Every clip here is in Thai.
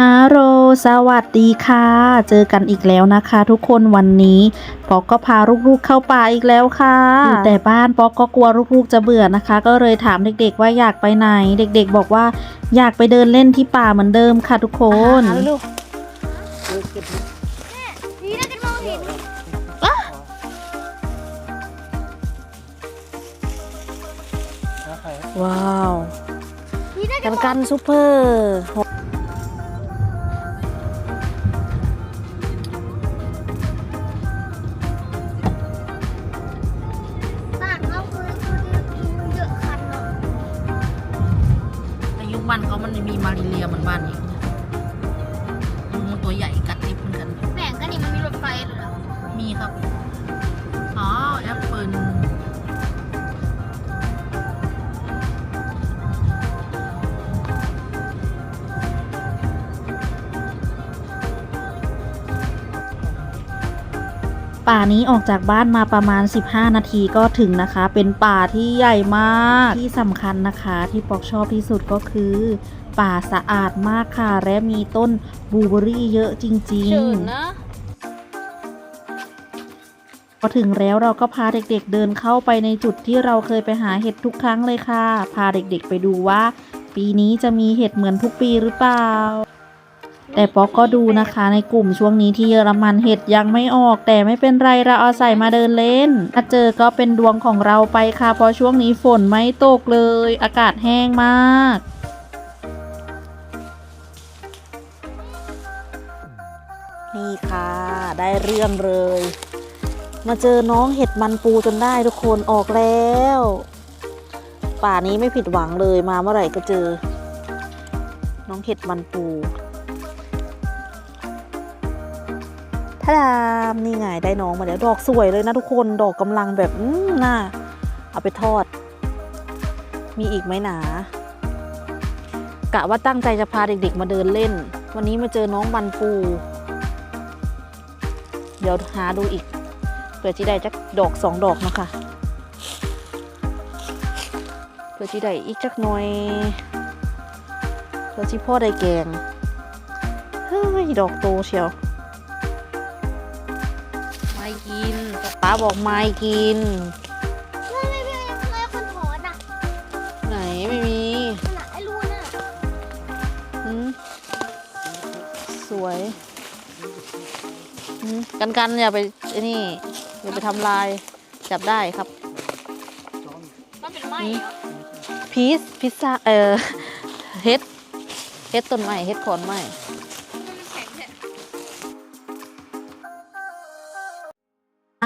ฮัลโหลสวัสดีค่ะ เจอกันอีกแล้วนะคะ ทุกคนวันนี้ป๊อกก็พาลูกๆเข้าป่าอีกแล้วค่ะอยู่แต่บ้านป๊อกก็กลัวลูกๆจะเบื่อนะคะ ก็เลยถามเด็กๆว่าอยากไปไหน เด็กๆบอกว่าอยากไปเดินเล่นที่ป่าเหมือนเดิมค่ะทุกคนลูกดีนะกันมองเห็นว้าวดีนะกันกันซูเปอร์ มีมาริเลียเหมือนบ้านนี้มันตัวใหญ่กัดทิพเหมือนกันแบ่งกันนี่มันมีรถไฟเหรอ มีครับ อ๋อ ป่านี้ออกจากบ้านมาประมาณ 15 นาทีก็ถึงนะคะ เป็นป่าที่ใหญ่มากที่สำคัญนะคะที่ปอกชอบที่สุดก็คือ ป่าสะอาดมากค่ะ และมีต้นบลูเบอรี่เยอะจริงๆนะพอถึงแล้วเราก็พาเด็กๆเดินเข้าไปในจุดที่เราเคยไปหาเห็ดทุกครั้งเลยค่ะ พาเด็กๆไปดูว่า ปีนี้จะมีเห็ดเหมือนทุกปีหรือเปล่า แต่ป๊อกก็ดูนะคะในกลุ่มช่วงนี้ที่เยอรมันเห็ดยังไม่ออก แต่ไม่เป็นไรเราเอาใส่มาเดินเล่นถ้าเจอก็เป็นดวงของเราไปค่ะเพราะช่วงนี้ฝนไม่ตกเลย อากาศแห้งมากนี่ค่ะ ได้เรื่องเลย มาเจอน้องเห็ดมันปูจนได้ทุกคนออกแล้ว ป่านี้ไม่ผิดหวังเลยมาเมื่อไหร่ก็เจอ น้องเห็ดมันปู ถ้าดามนี่ไงได้น้องมาแล้วดอกสวยเลยนะทุกคนดอกกำลังแบบอืมน่าเอาไปทอด มีอีกไหมหนากะว่าตั้งใจจะพาเด็กๆมาเดินเล่น วันนี้มาเจอน้องมันปู เดี๋ยวหาดูอีกเผื่อจีได้จักดอกสองดอกนะคะเผื่อจีได้อีกจักหน่อยเผื่อจีพ่อได้แกงเฮ้ยดอกโตเชียว ไม่กินป้าบอกไม่กิน ไม่ไม่ไม่ทำไมคนถอนอะไหนไม่มีน่ะไอ้รูน่ะหืมสวยหืมกันกันอย่าไปไอ้นี่อย่าไปทำลายจับได้ครับมันเป็นไม้เหรอพีซพิซซ่าเออเฮ็ดเฮ็ดต้นไม้เฮ็ดขอนไม้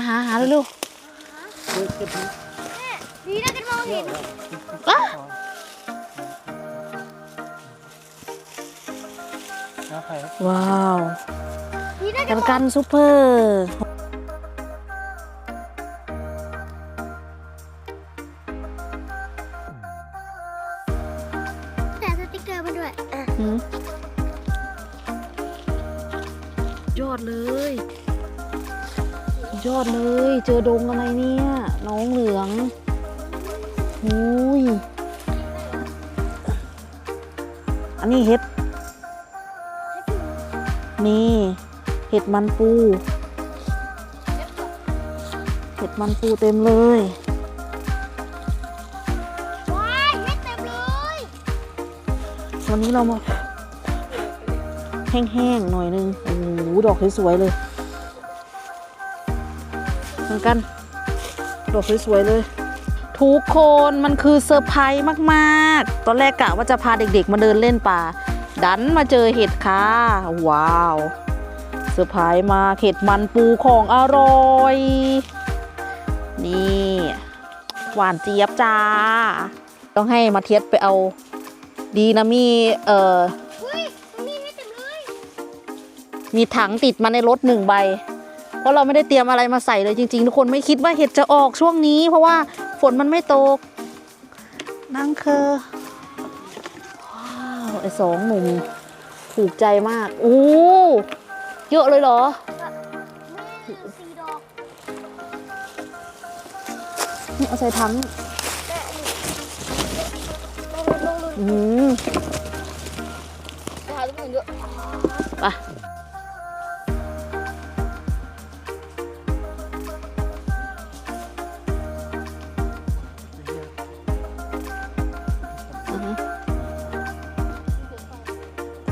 หาหาเร็วดีนะกันมองเห็นๆอะว้าวกักันกันซูเปอร์แต่สติกเกอร์มาด้วยยอดเลย ยอดเลย เจอดงอะไรเนี่ย น้องเหลืองหุยอันนี้เห็ด นี่ เห็ดมันปู เห็ดมันปูเต็มเลยว้ายเฮ็ดเต็มเลยวันนี้เรามาแห้งๆหน่อยนึง โอ้โห ดอกสวยๆเลย เหมือนกัน ดอกสวยๆเลย ทุกคนมันคือเซอร์ไพรส์มากๆ ตอนแรกกะว่าจะพาเด็กๆมาเดินเล่นป่า ดันมาเจอเห็ดค่ะ ว้าวเซอร์ไพรส์มากเห็ดมันปูของอร่อย นี่หวานเจี๊ยบจ้า ต้องให้มาเทียดไปเอา ดีนะมี เอ่ออุ้ยมันมีให้เต็มเลยมีถังติดมาในรถหนึ่งใบ เพราะเราไม่ได้เตรียมอะไรมาใส่เลยจริง ๆ ทุกคนไม่คิดว่าเห็ดจะออกช่วงนี้ เพราะว่าฝนมันไม่ตกนั่งคือว้าวไอ้สองหนุ่มถูกใจมากโอ้เยอะเลยเหรอสี่ดอกนี่เอาใส่ถังลงลงลงอืมไป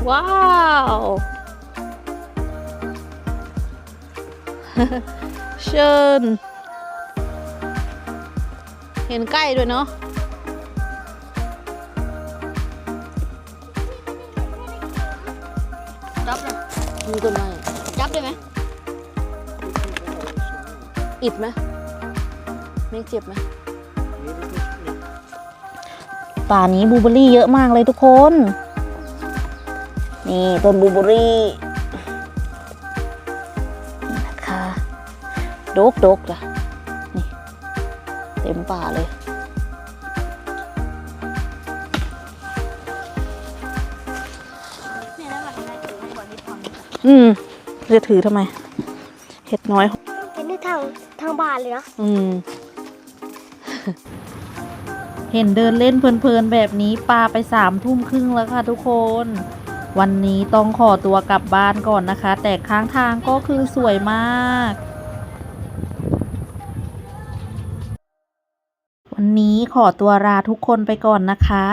ว้าว เชิญ เห็นใกล้ด้วยเนาะจับเลยมีต้นไม้จับได้ไหมอิดไหมไม่เจ็บไหมป่านี้บลูเบอร์รี่เยอะมากเลยทุกคน นี่ต้นบลูเบอร์รี่นี่นะคะดกดกจ้ะนี่เต็มป่าเลยเนี่ยแล้วมันได้ถือให้บอลที่ทำอืมจะถือทำไม เห็ดน้อยเป็นที่ทางทางบ้านเลยนะอืม เห็นเดินเล่นเพลินๆแบบนี้ปลาไปสามทุ่มครึ่งแล้วค่ะทุกคน วันนี้ต้องขอตัวกลับบ้านก่อนนะคะ แต่ข้างทางก็คือสวยมาก วันนี้ขอตัวลาทุกคนไปก่อนนะคะ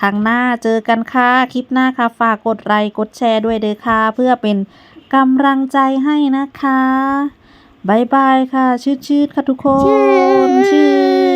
ครั้งหน้าเจอกันค่ะ คลิปหน้าค่ะ ฝากกดไลค์กดแชร์ด้วยเด้อค่ะ เพื่อเป็นกำลังใจให้นะคะบายบายค่ะ ชืดๆค่ะทุกคนชืด